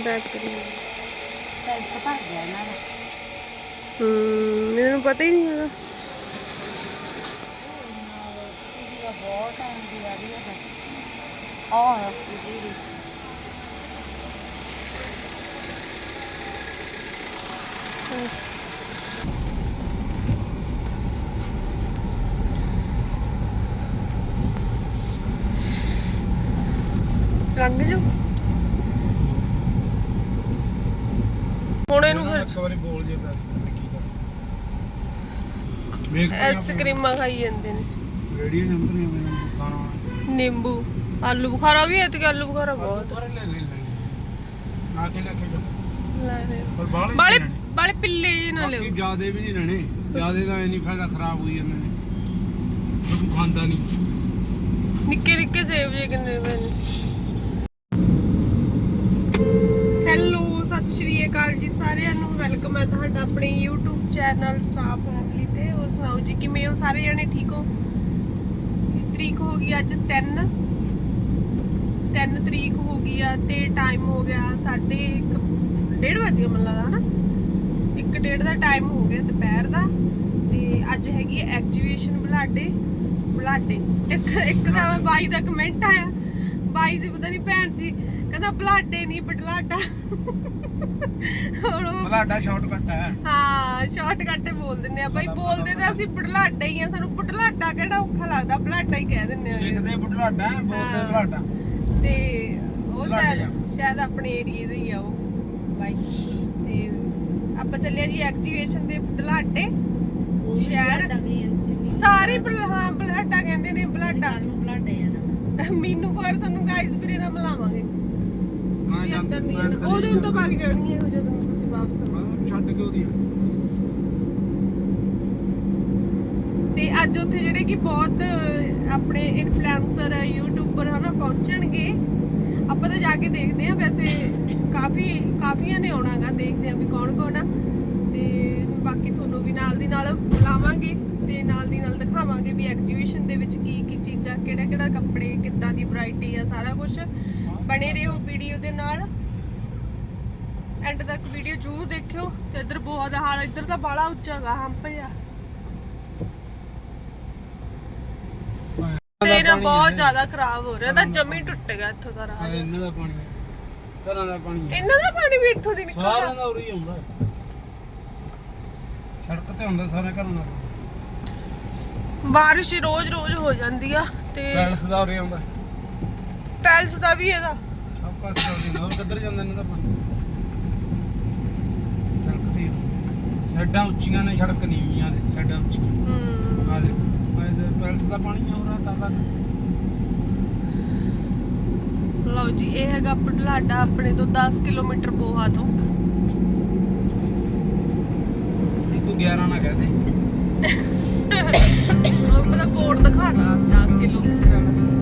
Back ਕਰੀ tank ਭਰ ਗਿਆ ਇਹਨਾਂ ਦਾ। ਹੂੰ ਮੈਨੂੰ ਪਤਾ ਹੀ ਨਹੀਂ ਹੈਗਾ। ਇਹਦਾ ਬਹੁਤ ਟਾਈਮ ਦੀ ਆ ਰਹੀ ਹੈ ਆਹ ਸਕੂਟੀ ਲੰਘ ਜਾ ਹੁਣ ਇਹਨੂੰ ਫਿਰ ਇੱਕ ਵਾਰੀ ਬੋਲ ਜੇ ਬਸ ਕੀ ਕਰ ਵੇਖ ਆਈਸਕ੍ਰੀਮਾਂ ਖਾਈ ਜਾਂਦੇ ਨੇ। ਰੇਡੀਓ ਨੰਬਰ ਨਹੀਂ ਮੈਨੂੰ ਖਾਣਾ। ਨਿੰਬੂ ਆਲੂ ਬੁਖਾਰਾ ਵੀ ਹੈ ਤੇ ਆਲੂ ਬੁਖਾਰਾ ਬਹੁਤ। ਲੈ ਲੈ ਲੈ ਨਾ ਕੇ ਲੈ ਕੇ ਜਾ ਲੈ ਲੈ ਪਰ ਬਾਲੇ ਬਾਲੇ ਪਿੱਲੇ ਜਿਹੇ ਨਾ ਬਾਕੀ ਲਿਓ। ਜਿਆਦੇ ਵੀ ਨਹੀਂ ਲੈਣੇ। ਜਿਆਦੇ ਦਾ ਨਹੀਂ ਫਾਇਦਾ ਖਰਾਬ ਹੋਈ ਜਾਂਦੇ ਨੇ। ਤੂੰ ਖਾਂਦਾ ਨਹੀਂ। ਨਿੱਕੇ ਨਿੱਕੇ ਸੇਬ ਜੇ ਕਿੰਨੇ ਪਏ ਨੇ ਹੈਲੋ ਸਤਿ ਸ਼੍ਰੀ ਅਕਾਲ ਜੀ ਸਾਰਿਆਂ ਨੂੰ। ਵੈਲਕਮ ਹੈ ਤੁਹਾਡਾ ਆਪਣੇ YouTube ਚੈਨਲ ਸਟਾਰ ਫੈਮਿਲੀ ਤੇ। ਹੋਰ ਸੁਣਾਓ ਜੀ ਕਿਵੇਂ ਹੋ? ਸਾਰੇ ਜਣੇ ਠੀਕ ਹੋ? ਕੀ ਤਰੀਕ ਹੋ ਗਈ ਅੱਜ? 3 3 ਤਰੀਕ ਹੋ ਗਈ ਆ ਤੇ ਟਾਈਮ ਹੋ ਗਿਆ ਸਾਢੇ 1 ਵਜ ਮੈਨੂੰ ਲੱਗਦਾ ਹਨਾ? 1:30 ਦਾ ਟਾਈਮ ਹੋ ਗਿਆ ਦੁਪਹਿਰ ਦਾ। ਤੇ ਅੱਜ ਹੈਗੀ ਐਗਜੀਬਿਸ਼ਨ ਬੁਲਾਡੇ ਬੁਲਾਡੇ ਇੱਕ ਇੱਕ ਦਾ ਬਾਈ ਦਾ ਕਮੈਂਟ ਆਇਆ। ਬਾਈ ਜੀ ਪਤਾ ਨਹੀਂ ਭੈਣ ਸੀ ਕਹਿੰਦਾ ਬੁਲਾਡੇ ਨਹੀਂ ਬਟਲਾਡਾ ਹੁਣ ਉਹ ਬਲਾਡਾ ਸ਼ਾਰਟਕਟ ਹੈ। ਹਾਂ ਸ਼ਾਰਟਕਟ ਬੋਲ ਦਿੰਦੇ ਆ। ਬਾਈ ਬੋਲਦੇ ਤਾਂ ਅਸੀਂ ਬੁਢਲਾਡਾ ਹੀ ਆ। ਸਾਨੂੰ ਬੁਢਲਾਡਾ ਕਿਹੜਾ ਔਖਾ ਲੱਗਦਾ? ਬੁਢਲਾਡਾ ਹੀ ਕਹਿ ਦਿੰਦੇ ਆ ਲਿਖਦੇ ਬੁਢਲਾਡਾ ਬੋਲਦੇ ਹਾਂ। ਬੁਢਲਾਡਾ। ਤੇ ਉਹ ਬੁਢਲਾਡੇ ਸ਼ਾਇਦ ਆ। ਸ਼ਾਇਦ ਆਪਣੇ ਏਰੀਏ ਦੇ ਹੀ ਆ ਉਹ। ਬਾਈ। ਤੇ ਆਪਾਂ ਚੱਲੇ ਆ ਜੀ ਐਗਜੀਬਿਸ਼ਨ ਦੇ ਬੁਢਲਾਡੇ ਸ਼ਹਿਰ। ਸਾਰੇ ਹਾਂ ਬੁਢਲਾਡਾ ਕਹਿੰਦੇ ਨੇ ਬੁਢਲਾਡਾ। ਬਲਾਡੇ ਆ ਨਾ। ਮੀਨੂ ਕੋਰ ਤੁਹਾਨੂੰ ਗਾਈਸ ਵੀਰੇ ਨਾਲ ਮਿਲਾਵਾਂਗੇ। ਮੈਂ ਤੁਸੀਂ ਅੰਦਰ ਨਹੀਂ ਮੈਂ ਆਉਣਾ। ਅੰਦਰ ਉਦੋਂ ਤੋਂ ਭਾਗ ਜਾਣਗੀਆਂ ਉਹ ਜਦੋਂ ਨੂੰ ਤੁਸੀਂ ਵਾਪਸ ਆਉਣਾ। ਮੈਂ ਛੱਡ ਕੇ ਉਹਦੀ ਤੇ ਅੱਜ ਉੱਥੇ ਜਿਹੜੇ ਕਿ ਬਹੁਤ ਆਪਣੇ ਇਨਫਲੂਐਂਸਰ ਯੂਟਿਊਬਰ ਹਨਾ ਪਹੁੰਚਣਗੇ। ਆਪਾਂ ਤਾਂ ਜਾ ਕੇ ਦੇਖਦੇ ਆ ਵੈਸੇ ਕਾਫੀ ਕਾਫੀਆਂ ਨੇ ਆਉਣਾਗਾ ਦੇਖਦੇ ਆ ਵੀ ਕੌਣ ਕੌਣ ਆ। ਤੇ ਬਾਕੀ ਤੁਹਾਨੂੰ ਵੀ ਨਾਲ ਦੀ ਨਾਲ ਬੁਲਾਵਾਂਗੇ ਤੇ ਨਾਲ ਦੀ ਨਾਲ ਦਿਖਾਵਾਂਗੇ ਵੀ ਐਗਜੀਬਿਸ਼ਨ ਦੇ ਵਿੱਚ ਕੀ ਕੀ ਚੀਜ਼ਾਂ ਕਿਹੜਾ ਕਿਹੜਾ ਕੱਪੜੇ ਕਿੱਦਾਂ ਦੀ ਵੈਰਾਈਟੀ ਆ ਸਾਰਾ ਕੁਝ ਬਣੇ ਰਹੋ ਵੀਡੀਓ ਦੇ ਨਾਲ। ਐਂਡ ਤੱਕ ਵੀਡੀਓ ਜ਼ਰੂਰ ਦੇਖਿਓ ਤੇ ਇੱਧਰ ਬਹੁਤ ਹਾਲ ਇੱਧਰ ਤਾਂ ਬਾਲਾ ਉੱਚਾ ਗਾ ਹੰਪ ਆ ਤੇ ਨਾ ਬਹੁਤ ਜ਼ਿਆਦਾ ਖਰਾਬ ਹੋ ਰਿਹਾ। ਤਾਂ ਜਮੀ ਟੁੱਟ ਗਿਆ ਇੱਥੋਂ ਦਾ ਰਾਹ। ਇਹਨਾਂ ਦਾ ਪਾਣੀ ਘਰਾਂ ਦਾ ਪਾਣੀ। ਇਹਨਾਂ ਦਾ ਪਾਣੀ ਵੀ ਇੱਥੋਂ ਦੀ ਨਿਕਲਦਾ। ਸਾਰਿਆਂ ਦਾ ਉਰੀ ਆਉਂਦਾ। ਸੜਕ ਤੇ ਹੁੰਦਾ ਸਾਰੇ ਘਰਾਂ ਦਾ ਬਾਰਿਸ਼ ਰੋਜ਼ ਰੋਜ਼ ਹੋ ਜਾਂਦੀ ਆ ਤੇ ਪੈਲਸ ਦਾ ਉਰੇ ਆਉਂਦਾ। ਪੈਲਸ ਦਾ ਵੀ ਇਹਦਾ। ਸਭ ਪਾਸੇ ਦਾ ਉਰੇ ਆਉਂਦਾ ਹੋਰ ਕਿੱਧਰ ਜਾਂਦਾ ਇਹਨਾਂ ਦਾ ਪਾਣੀ ਤੇ ਸਾਈਡਾਂ ਉੱਚੀਆਂ ਨੇ ਸੜਕ ਨੀਵੀਆਂ ਨੇ ਸਾਈਡਾਂ ਉੱਚੀਆਂ। ਹਮ, ਆ ਦੇ ਪੈਲਸ ਦਾ ਪਾਣੀ ਆ ਉਰਾ ਤਾਂ ਤੱਕ। ਲਓ ਜੀ ਇਹ ਹੈਗਾ ਪਟਲਾਡਾ ਆਪਣੇ ਤੋਂ 10 ਕਿਲੋਮੀਟਰ ਬੋਹਾ ਤੋਂ। 11 ਨਾ ਕਹਦੇ ਉਹ ਪਤਾ ਬੋਰਡ ਦਿਖਾਤਾ 10 ਕਿਲੋਮੀਟਰ ਵਾਲਾ।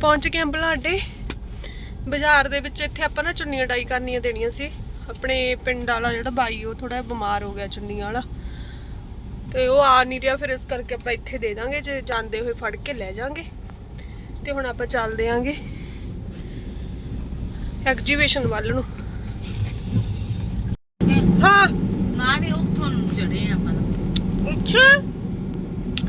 ਪਹੁੰਚ ਗਏ ਹਾਂ ਬਲਾਡੇ ਬਾਜ਼ਾਰ ਦੇ ਵਿੱਚ ਇੱਥੇ ਆਪਾਂ ਨਾ ਚੁੰਨੀਆਂ ਡਾਈ ਕਰਨੀਆਂ ਦੇਣੀਆਂ ਸੀ। ਆਪਣੇ ਪਿੰਡ ਵਾਲਾ ਜਿਹੜਾ ਬਾਈ ਉਹ ਥੋੜਾ ਬਿਮਾਰ ਹੋ ਗਿਆ ਚੁੰਨੀਆਂ ਵਾਲਾ। ਤੇ ਉਹ ਆ ਨਹੀਂ ਰਿਹਾ ਫਿਰ ਇਸ ਕਰਕੇ ਆਪਾਂ ਇੱਥੇ ਦੇ ਦਾਂਗੇ ਜੇ ਜਾਂਦੇ ਹੋਏ ਫੜ ਕੇ ਲੈ ਜਾਾਂਗੇ। ਤੇ ਹੁਣ ਆਪਾਂ ਚੱਲਦੇ ਆਂਗੇ। ਐਗਜੀਬਿਸ਼ਨ ਵੱਲ ਨੂੰ। ਹਾਂ। ਨਾ ਵੀ ਉੱਥੋਂ ਚੜੇ ਆਪਾਂ। ਅੱਛਾ।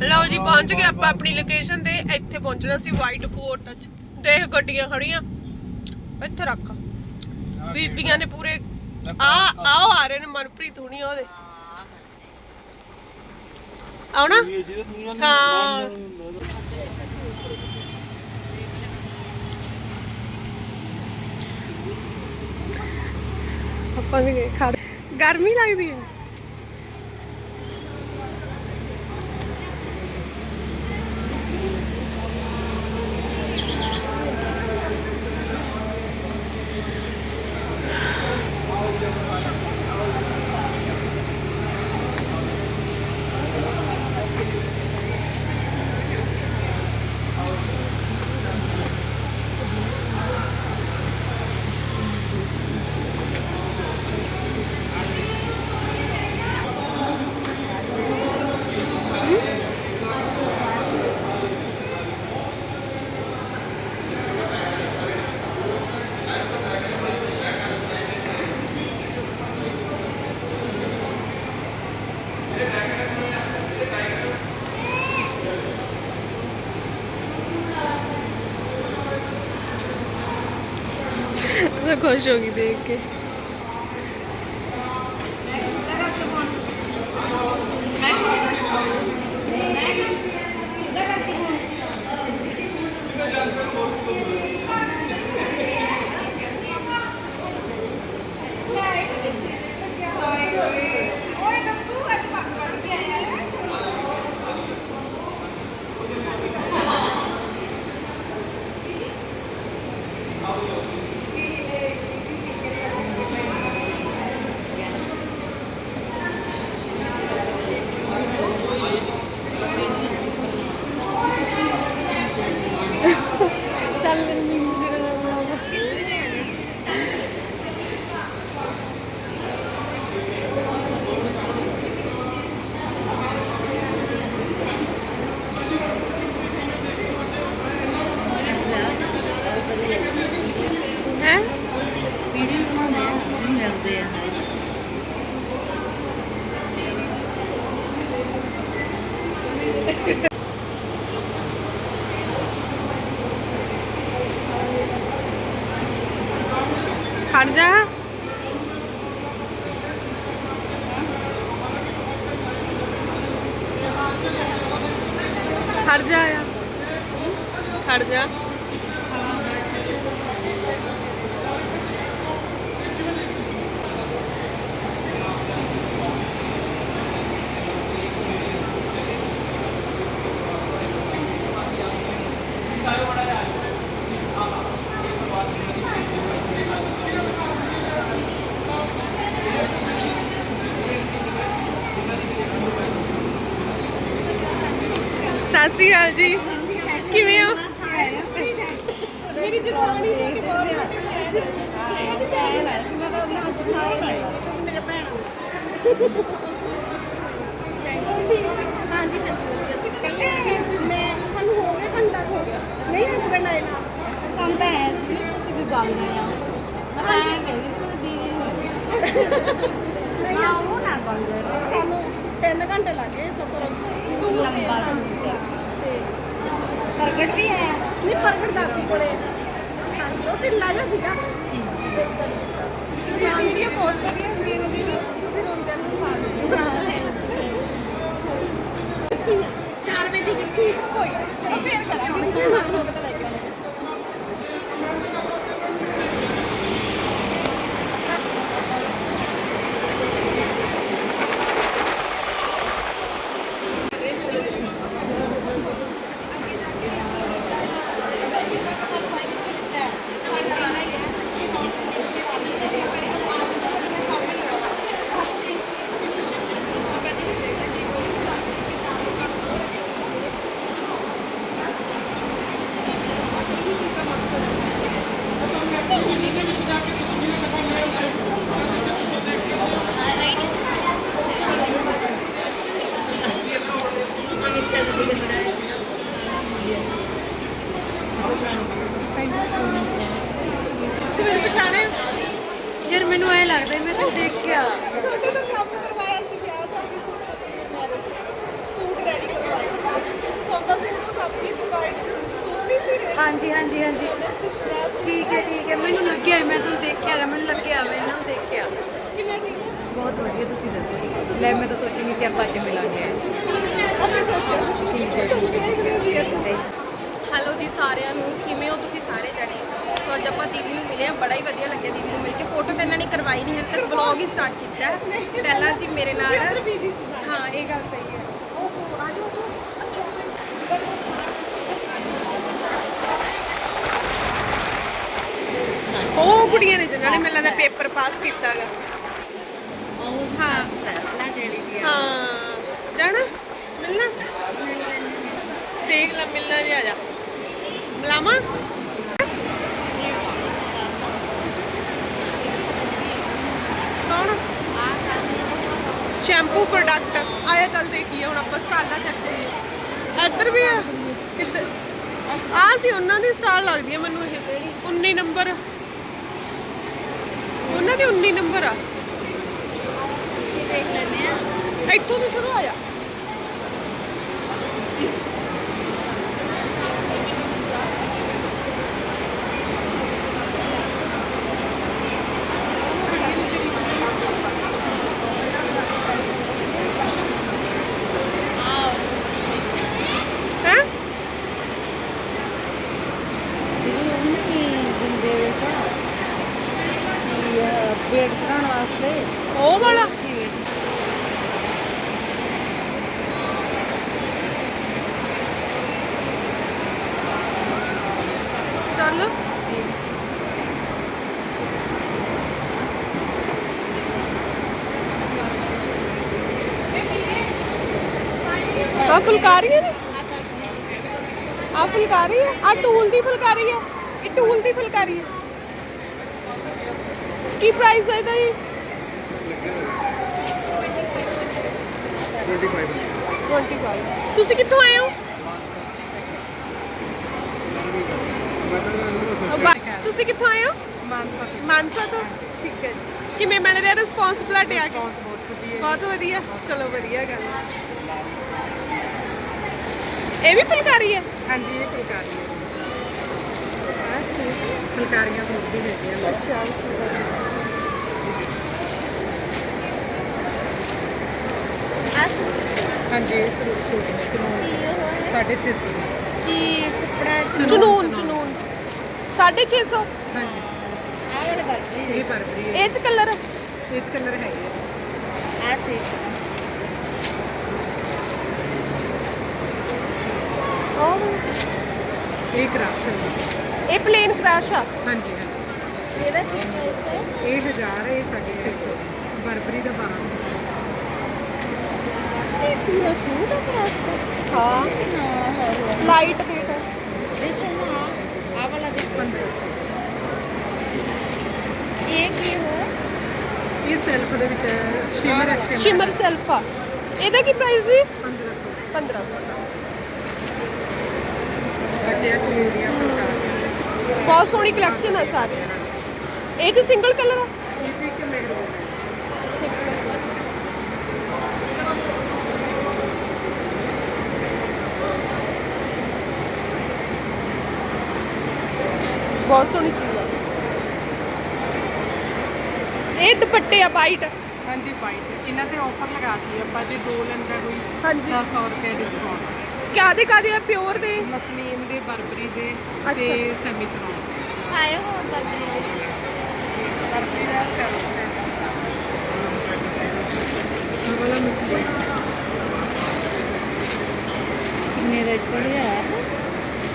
ਲਓ ਜੀ, ਪਹੁੰਚ ਗਏ ਆਪਾਂ ਆਪਣੀ ਲੋਕੇਸ਼ਨ ਤੇ। ਇੱਥੇ ਪਹੁੰਚਣਾ ਸੀ ਵਾਈਟ ਫੋਰਟ ਚ ਦੇਖ ਗੱਡੀਆਂ ਖੜੀਆਂ। ਇੱਥੇ ਰੱਖ। ਬੀਬੀਆਂ ਨੇ ਪੂਰੇ ਆ ਆਓ ਆ ਰਹੇ ਨੇ ਮਨਪ੍ਰੀਤ ਹੁਣੀ ਉਹਦੇ। ਆਉਣਾ? ਹਾਂ। ਆਪਾਂ ਵੀ ਖੜ ਗਰਮੀ ਲੱਗਦੀ ਹੈ। ਤਾਂ ਖੁਸ਼ ਹੋ ਗਈ ਦੇਖ ਕੇ ਚੱਲ ਮੇਰੀ ਮੀਮੀ ਦੇ ਨਾਲ ਬੁਲਾਵਾ ਹੈ ਵੀਡੀਓ ਬਣਾਉਂਦੇ ਆ ਮਿਲਦੇ ਆ ਖੜ ਜਾ ਖੜ ਜਾ ਆ ਖੜ ਜਾ ਸਤਿ ਸ਼੍ਰੀ ਅਕਾਲ ਜੀ। ਕਿਵੇਂ ਹੋ? ਮੇਰੀ ਜਵਾਨੀ ਨੂੰ ਕਿ ਬਹੁਤ ਸਾਨੂੰ ਹੋ ਗਿਆ ਘੰਟਾ ਹੋ ਗਿਆ ਨਹੀਂ ਹਸਬੰਡ ਆਏ ਨਾਲ ਸਾਨੂੰ ਤਾਂ ਐ ਸੀ ਤੁਸੀਂ ਵੀ ਮੈਂ ਐ ਕਹਿੰਦੀ ਦੀਦੀ ਨਹੀਂ ਨਾ ਸਾਨੂੰ 3 ਘੰਟੇ ਲੱਗੇ ਸਫਰ। ਲੰਬਾ। ਤੇ ਪ੍ਰਗਟ ਵੀ ਆਇਆ। ਨਹੀਂ ਪ੍ਰਗਟ ਦਾਦੀ ਕੋਲੇ। ਹਾਂਜੀ ਉਹ ਢਿੱਲਾ ਜਿਹਾ ਸੀਗਾ। ਇਸ ਕਰਕੇ। ਵੀਡੀਓ ਕਾਲ ਕਰੀ ਹੁੰਦੀ ਹੈ ਦੀਦੀ ਤੁਸੀਂ ਰੋਂਦੇ ਨੂੰ ਸਾਰੇ 4 ਵਜੇ ਦੀ ਠੀਕ ਕੋਈ ਚਲੋ ਫੇਰ ਕਰਾਂਗੇ। ਪਛਾਣਿਆ ਯਾਰ ਮੈਨੂੰ ਐ ਲੱਗਦਾ ਮੈਂ ਤਾਂ ਦੇਖਿਆ ਤੁਹਾਡੇ ਤੋਂ ਕੰਮ ਕਰਵਾਇਆ ਸੀ ਵਿਆਹ ਤੁਹਾਡੀ ਸਿਸਟਰ ਦੇ ਮੈਰਿਜ ਸੂਟ ਰੈਡੀ ਕਰਵਾਇਆ ਸੌਦਾ ਸਿੰਘ ਨੂੰ ਸਭ ਕੀ ਪ੍ਰੋਵਾਈਡ ਸੂਟ ਨਹੀਂ ਸੀ ready ਹਾਂਜੀ ਹਾਂਜੀ ਹਾਂਜੀ। ਠੀਕ ਹੈ ਠੀਕ ਹੈ। ਮੈਨੂੰ ਲੱਗਿਆ ਮੈਂ ਤੁਹਾਨੂੰ ਦੇਖਿਆ ਗਾ, ਮੈਨੂੰ ਲੱਗਿਆ ਮੈਂ ਇਹਨਾਂ ਨੂੰ ਦੇਖਿਆ। ਕਿਵੇਂ ਠੀਕ ਹੈ? ਬਹੁਤ ਵਧੀਆ ਤੁਸੀਂ ਦੱਸੋ। ਲੈ ਮੈਂ ਤਾਂ ਸੋਚੀ ਨਹੀਂ ਸੀ ਆਪਾਂ ਅੱਜ ਮਿਲਾਂਗੇ। ਅਸੀਂ ਸੋਚਿਆ ਸੀ। ਠੀਕ ਹੈ ਠੀਕ ਹੈ ਠੀਕ ਹੈ। ਹੈਲੋ ਜੀ ਸਾਰਿਆਂ ਨੂੰ। ਕਿਵੇਂ ਹੋ ਤੁਸੀਂ ਸਾਰੇ ਜਣੇ? ਸੋ ਅੱਜ ਆਪਾਂ ਦੀਦੀ ਨੂੰ ਮਿਲੇ ਆ ਬੜਾ ਹੀ ਵਧੀਆ ਲੱਗਿਆ ਦੀਦੀ ਨੂੰ ਮਿਲ ਕੇ। ਫੋਟੋ ਤਾਂ ਇਹਨਾਂ ਨੇ ਕਰਵਾਈ ਨਹੀਂ ਹੈ ਤੱਕ ਵਲੌਗ ਹੀ ਸਟਾਰਟ ਕੀਤਾ ਹੈ। ਪਹਿਲਾਂ ਜੀ ਮੇਰੇ ਨਾਲ ਹਾਂ ਇਹ ਗੱਲ ਸਹੀ ਹੈ। ਓਹੋ ਆਜੋ ਉਹ ਕੁੜੀਆਂ ਨੇ ਜਿਨ੍ਹਾਂ ਨੇ ਮੈਨੂੰ ਲੱਗਦਾ ਪੇਪਰ ਪਾਸ ਕੀਤਾ ਹੈਗਾ ਉਹ ਹਾਂ। ਜਾਣਾ? ਮਿਲਣਾ? ਦੇਖ ਲੈ ਮਿਲਣਾ ਜੀ ਆ ਜਾ। ਬੁਲਾਵਾਂ ਕੌਣ ਸ਼ੈਂਪੂ ਪ੍ਰੋਡਕਟ ਆਇਆ ਚੱਲ ਦੇਖੀਏ ਹੁਣ ਆਪਾਂ ਸਟਾਲਾਂ ਚੱਕਦੇ ਇੱਧਰ ਵੀ ਆ। ਕਿੱਧਰ ਆ ਸੀ ਉਹਨਾਂ ਦੀ ਸਟਾਲ ਲੱਗਦੀ ਹੈ ਮੈਨੂੰ ਇਹ। 19 ਨੰਬਰ ਉਹਨਾਂ ਦੀ 19 ਨੰਬਰ ਆ। ਦੇਖ ਲੈਂਦੇ ਆ। ਇੱਥੋਂ ਤੋਂ ਸ਼ੁਰੂ ਹੋਇਆ। ਫੁਲਕਾਰੀਆਂ ਨੇ? ਆ ਫੁਲਕਾਰੀ ਹੈ? ਆ ਟੂਲ ਦੀ ਫੁਲਕਾਰੀ ਹੈ? ਇਹ ਟੂਲ ਦੀ ਫੁਲਕਾਰੀ ਹੈ। ਕੀ ਪ੍ਰਾਈਸ ਹੈ ਇਹਦਾ ਜੀ? 25 ਤੁਸੀਂ ਕਿੱਥੋਂ ਆਏ ਹੋ? ਤੁਸੀਂ ਕਿੱਥੋਂ ਆਏ ਹੋ? ਮਾਨਸਾ ਮਾਨਸਾ ਤੋਂ? ਠੀਕ ਹੈ ਜੀ। ਕਿਵੇਂ ਮਿਲ ਰਿਹਾ ਰਿਸਪੌਂਸ ਬਲਾਟੇ ਆ ਕੇ? ਬਹੁਤ ਵਧੀਆ। ਬਹੁਤ ਵਧੀਆ। ਚਲੋ ਵਧੀਆ ਗੱਲ ਹੈ। ਇਹ ਵੀ ਫੁਲਕਾਰੀ ਹੈ ਹਾਂਜੀ ਇਹ ਫੁਲਕਾਰੀ ਹੈ ਫੁਲਕਾਰੀਆਂ ਬਹੁਤ ਵੀ ਹੈਗੀਆਂ ਅੱਛਾ ਹਾਂਜੀ ਇਹ ਸੂਟ ਸੂਟ ਨੇ ਚਨੋਨ 650 ਕੀ ਕੱਪੜਾ ਜਨੂਨ ਜਨੂਨ 650 ਹਾਂਜੀ ਆ ਵਾਲੇ ਬਾਕੀ ਇਹ ਪਰਪਰੀ ਹੈ ਇਹ ਚ ਕਲਰ ਇਹ ਚ ਕਲਰ ਹੈਗੇ ਆ। ਆ ਸੀ ਇਹ ਕਰਾਸ਼ਨ ਇਹ ਪਲੇਨ ਕਰਾਸ਼ ਆ? ਹਾਂਜੀ ਹਾਂਜੀ। ਇਹਦਾ ਕੀ ਪ੍ਰਾਈਸ ਹੈ? ਇਹ 1000 ਹੈ ਇਹ 650 ਬਰਬਰੀ ਦਾ 1200 ਇਹ ਪੂਰਾ ਸੂਟ ਆ ਕਰਾਸਤਾ ਹਾਂ ਨਾ ਹੈ। ਲਾਈਟ weight ਹੈ ਦੇਖੋ ਨਾ ਆ ਵਾਲਾ ਦੇਖੋ। 1500 ਇਹ ਕੀ ਹੋ? ਇਹ ਸੈਲਫ ਦੇ ਵਿੱਚ ਸ਼ਿਮਰ ਸ਼ਿਮਰ ਸੈਲਫ ਆ। ਇਹਦਾ ਕੀ ਪ੍ਰਾਈਸ ਵੀ 1500 1500 ਫੁਲਕਾਰੀਆਂ। ਬਹੁਤ ਸੋਹਣੀ ਕਲੈਕਸ਼ਨ ਹੈ ਸਾਰੀ। ਇਹ ਚ ਸਿੰਗਲ ਕਲਰ ਆ? ਇਹ ਚ ਇੱਕ ਮੈਰੂਨ ਹੈ ਬਹੁਤ ਸੋਹਣੀ ਚੀਜ਼ ਆ। ਇਹ ਦੁਪੱਟੇ ਆ ਵਾਈਟ ਹਾਂਜੀ ਵਾਈਟ ਇਹਨਾਂ ਤੇ ਆਫਰ ਲਗਾਤੀ ਆਪਾਂ ਜੇ ਦੋ ਲੈਂਦਾ ਕੋਈ ਹਾਂਜੀ। 100 ਰੁਪਏ ਡਿਸਕਾਊਂਟ ਕਾਦੇ ਕਾਦੇ ਆ? ਪਿਓਰ ਦੇ? ਮਸਲੀਨ ਦੇ ਬਰਬਰੀ ਦੇ ਅੱਛਾ। ਤੇ ਸੈਮੀ ਚਨੌਨ ਆਏ ਹੋ ਬਰਬਰੀ ਬਰਬਰੀ ਦਾ ਹੈ। ਇਹ ਵਾਲਾ ਮਸਲੀਨ। ਮੇਰੇ ਕੋਲ ਹੈ?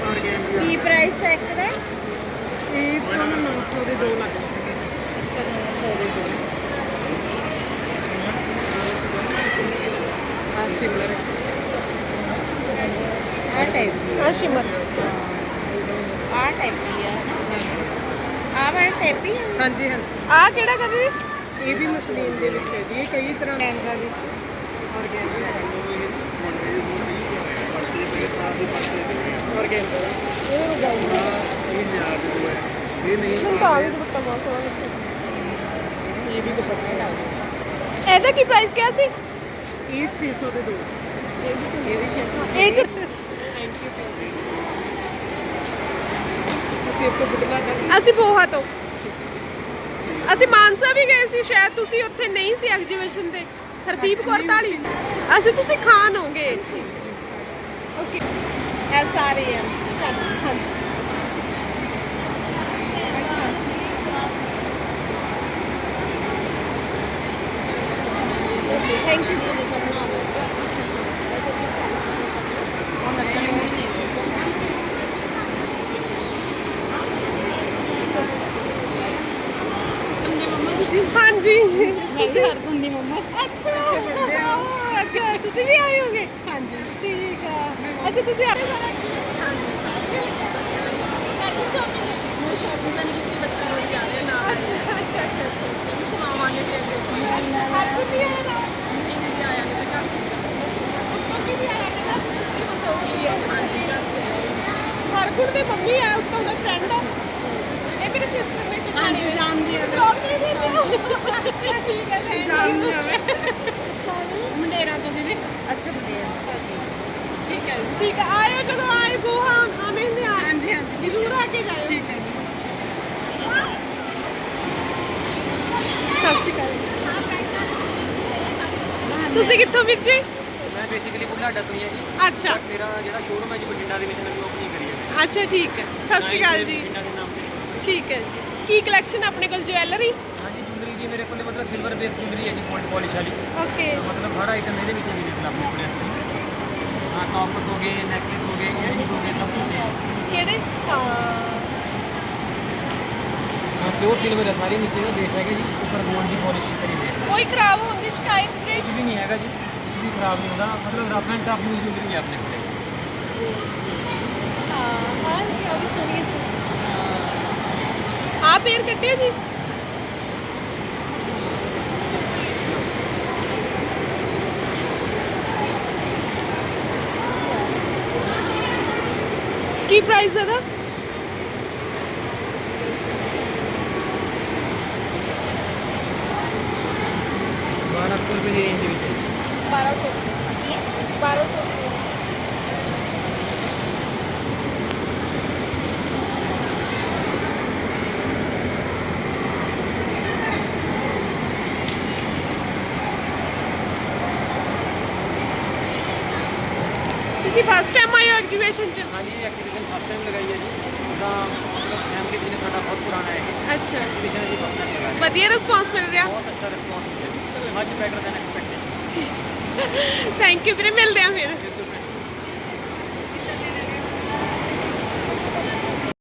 ਆਰਗੈਨਿਕ ਕੀ ਪ੍ਰਾਈਸ ਹੈ ਇੱਕ ਦਾ? ਇਹ ਤੁਹਾਨੂੰ 900 ਦੇ ਦੋ ਲੱਗ ਜਾਣਗੇ ਚਲੋ ਹੋ ਦੇ ਦੋ। ਆ ਸਿਮਲਰ ਆ ਟਾਈਪ ਆ। ਸ਼ਿਮਰ। ਆ ਟਾਈਪ ਦੀ ਆ ਆ ਵਾਲਾ ਟਾਈਪ ਹੀ ਆ। ਹਾਂਜੀ ਹਾਂਜੀ। ਆ ਕਿਹੜਾ ਕਦੇ? ਇਹ ਵੀ ਮਸਲੀਨ ਦੇ ਵਿੱਚ ਹੈ ਜੀ ਇਹ ਕਈ ਤਰ੍ਹਾਂ ਲਹਿੰਗਾ ਦੀ। ਆਰਗੈਨਿਕ ਆਰਗੈਨਿਕ ਮੈਨੂੰ ਤਾਂ ਆ ਵੀ ਦੁਪੱਟਾ ਬਹੁਤ ਸੋਹਣਾ ਲੱਗਿਆ। ਇਹ ਵੀ ਦੁਪੱਟੇ ਲੱਗਦੇ ਇਹਦਾ ਕੀ ਪ੍ਰਾਈਸ ਕਿਹਾ ਸੀ? ਇਹ 600 ਦੇ ਦੋ। ਇਹ ਵੀ 600 ਇਹ ਇੱਥੇ ਬੁੱਢਲਾ ਕਰ ਅਸੀਂ ਬੋਹਾ ਤੋਂ। ਅਸੀਂ ਮਾਨਸਾ ਵੀ ਗਏ ਸੀ ਸ਼ਾਇਦ ਤੁਸੀਂ ਉੱਥੇ ਨਹੀਂ ਸੀ ਐਗਜੀਬਿਸ਼ਨ ਤੇ। ਹਰਦੀਪ ਕੌਰ ਢਾਲੀ ਅੱਛਾ ਤੁਸੀਂ ਖਾਨ ਹੋਗੇ। ਓਕੇ ਐਸ ਆ। ਰਹੀ ਹੈ ਹਾਂਜੀ ਥੈਂਕ ਯੂ ਤੁਸੀਂ ਹਾਂਜੀ ਮੈਂ ਵੀ ਹਰ ਬੰਦੀ ਮੰਮਾ ਅੱਛਾ ਓਹ, ਅੱਛਾ ਤੁਸੀਂ ਵੀ ਆਏ ਹੋਗੇ ਹਾਂਜੀ ਠੀਕ ਆ ਅੱਛਾ ਤੁਸੀਂ ਆਏ ਮੈਂ ਸ਼ਾਪਿੰਗ ਤਾਂ ਨਹੀਂ ਕੀਤੀ ਬੱਚਾ ਰੋਈ ਜਾ ਰਿਹਾ ਨਾਲ ਅੱਛਾ ਅੱਛਾ ਅੱਛਾ ਅੱਛਾ ਸਮਾਵਾਂਗੇ ਫਿਰ ਦੇਖੋ ਅੱਜ ਤੁਸੀਂ ਆਏ ਨਾ ਨਹੀਂ ਨਹੀਂ ਆਇਆ ਨਹੀਂ ਘਰ ਸੀ ਉੱਤੋਂ ਵੀ ਆਇਆ ਕਿ ਕੀ ਬਤੋਗੀ ਹੈ ਹਾਂਜੀ ਘਰ ਸੇ ਹਰਗੁਣ ਦੀ ਮੰਮੀ ਆ ਉੱਤੋਂ ਦਾ ਫਰੈਂਡ ਆ ਇਹ ਮੇਰੀ ਸਿਸਟਰ ਨੇ ਹਾਂਜੀ, ਜਾਣਦੀ ਹਾਂ। ਬਲੌਗ ਨਹੀਂ ਦੇਖਿਆ ਠੀਕ ਹੈ ਜਾਣਦੀ ਮੰਡੇਰਾ ਤੋਂ ਦੀਦੀ ਅੱਛਾ ਮੰਡੇਰਾ ਠੀਕ ਹੈ ਠੀਕ ਹੈ ਆਇਓ ਜਦੋਂ ਆਏ ਬੋਹਾ ਆਵੇਂ ਨੇ ਆ ਹਾਂਜੀ ਹਾਂਜੀ ਜ਼ਰੂਰ ਆ ਕੇ ਜਾਇਓ ਠੀਕ ਹੈ ਸਤਿ ਸ਼੍ਰੀ ਅਕਾਲ ਤੁਸੀਂ ਕਿੱਥੋਂ ਵੀਰ ਜੀ ਮੈਂ ਬੇਸਿਕਲੀ ਬੁਢਲਾਡਾ ਤੋਂ ਹੀ ਹਾਂ ਜੀ ਅੱਛਾ ਬਟ ਮੇਰਾ ਜਿਹੜਾ ਸ਼ੋਰੂਮ ਹੈ ਜੀ ਬਠਿੰਡਾ ਦੇ ਵਿੱਚ ਨਵੀਂ ਓਪਨਿੰਗ ਕਰੀ ਹੈ ਅੱਛਾ ਠੀਕ ਹੈ। ਸਤਿ ਸ਼੍ਰੀ ਅਕਾਲ ਜੀ। ਬਠਿੰਡਾ ਦੇ ਨਾਮ ਤੇ showroom ਠੀਕ ਹੈ ਜੀ। ਕੀ ਕਲੈਕਸ਼ਨ ਆਪਣੇ ਕੋਲ ਜਵੈਲਰੀ। ਹਾਂਜੀ ਜੁੰਦਰੀ ਜੀ ਮੇਰੇ ਕੋਲ ਮਤਲਬ ਸਿਲਵਰ ਬੇਸ ਜੁੰਦਰੀ ਹੈ ਜੀ ਗੋਲਡ ਪਾਲਿਸ਼ ਵਾਲੀ। ਓਕੇ ਮਤਲਬ ਹਰ ਆਈਟਮ ਇਹਦੇ ਵਿੱਚ ਅਵੇਲੇਬਲ ਆਪਣੇ ਕੋਲ ਇਸ ਟਾਈਮ ਹਾਂ ਟੌਪਸ ਹੋ ਗਏ ਨੈਕਲੇਸ ਹੋ ਗਏ ਇਅਰਿੰਗ ਹੋ ਗਏ ਸਭ ਕੁਝ ਹੈ। ਕਿਹੜੇ? ਹਾਂ ਹਾਂ ਪਿਓਰ ਸਿਲਵਰ ਹੈ ਸਾਰੀ ਨੀਚੇ ਦਾ ਬੇਸ ਹੈਗਾ ਜੀ ਉੱਪਰ ਗੋਲਡ ਦੀ ਪਾਲਿਸ਼ ਕਰੀ ਹੋਈ ਹੈ। ਕੋਈ ਖਰਾਬ ਹੋਣ ਦੀ ਸ਼ਿਕਾਇਤ ਨਹੀਂ? ਕੁਝ ਵੀ ਨਹੀਂ ਹੈਗਾ ਜੀ ਕੁਝ ਵੀ ਖਰਾਬ ਨਹੀਂ ਹੁੰਦਾ। ਮਤਲਬ ਰਫ ਐਂਡ ਟਫ ਯੂਜ਼ ਨਹੀਂ ਆਪਣੇ ਕੋਲੇ। ਹਾਂ ਹਾਂ ਸੋਹਣੀ ਜੀ। ਆ ਪੇਰ ਕੱਟਿਓ ਜੀ। ਕੀ ਪ੍ਰਾਈਸ ਹੈ ਦਾ ਬਾਰਾਂ ਸੌ ਰੁਪਏ ਦੀ ਰੇਂਜ ਦੇ ਵਿੱਚ ਹੈ। 1200 1200 ਦੀ ਤੁਸੀਂ ਫਸਟ ਟਾਈਮ ਆਏ ਹੋ ਐਗਜੀਬਿਸ਼ਨ 'ਚ ਹਾਂਜੀ ਐਕਟੀਵੇਸ਼ਨ ਫਸਟ ਟਾਈਮ ਲਗਾਈ ਹੈ ਜੀ। ਮਤਲਬ ਫੈਮਿਲੀ ਬਿਜ਼ਨਸ ਸਾਡਾ ਬਹੁਤ ਪੁਰਾਣਾ ਹੈ ਅੱਛਾ। ਐਕਟੀਵੇਸ਼ਨ ਜੀ ਫਸਟ ਟਾਈਮ ਲਗਾਈ ਵਧੀਆ ਰਿਸਪਾਂਸ ਮਿਲ ਰਿਹਾ। ਬਹੁਤ ਅੱਛਾ ਰਿਸਪੌਂਸ ਮਿਲਿਆ much better than expectation thank you ਵੀਰੇ ਮਿਲਦੇ ਆ ਫਿਰ।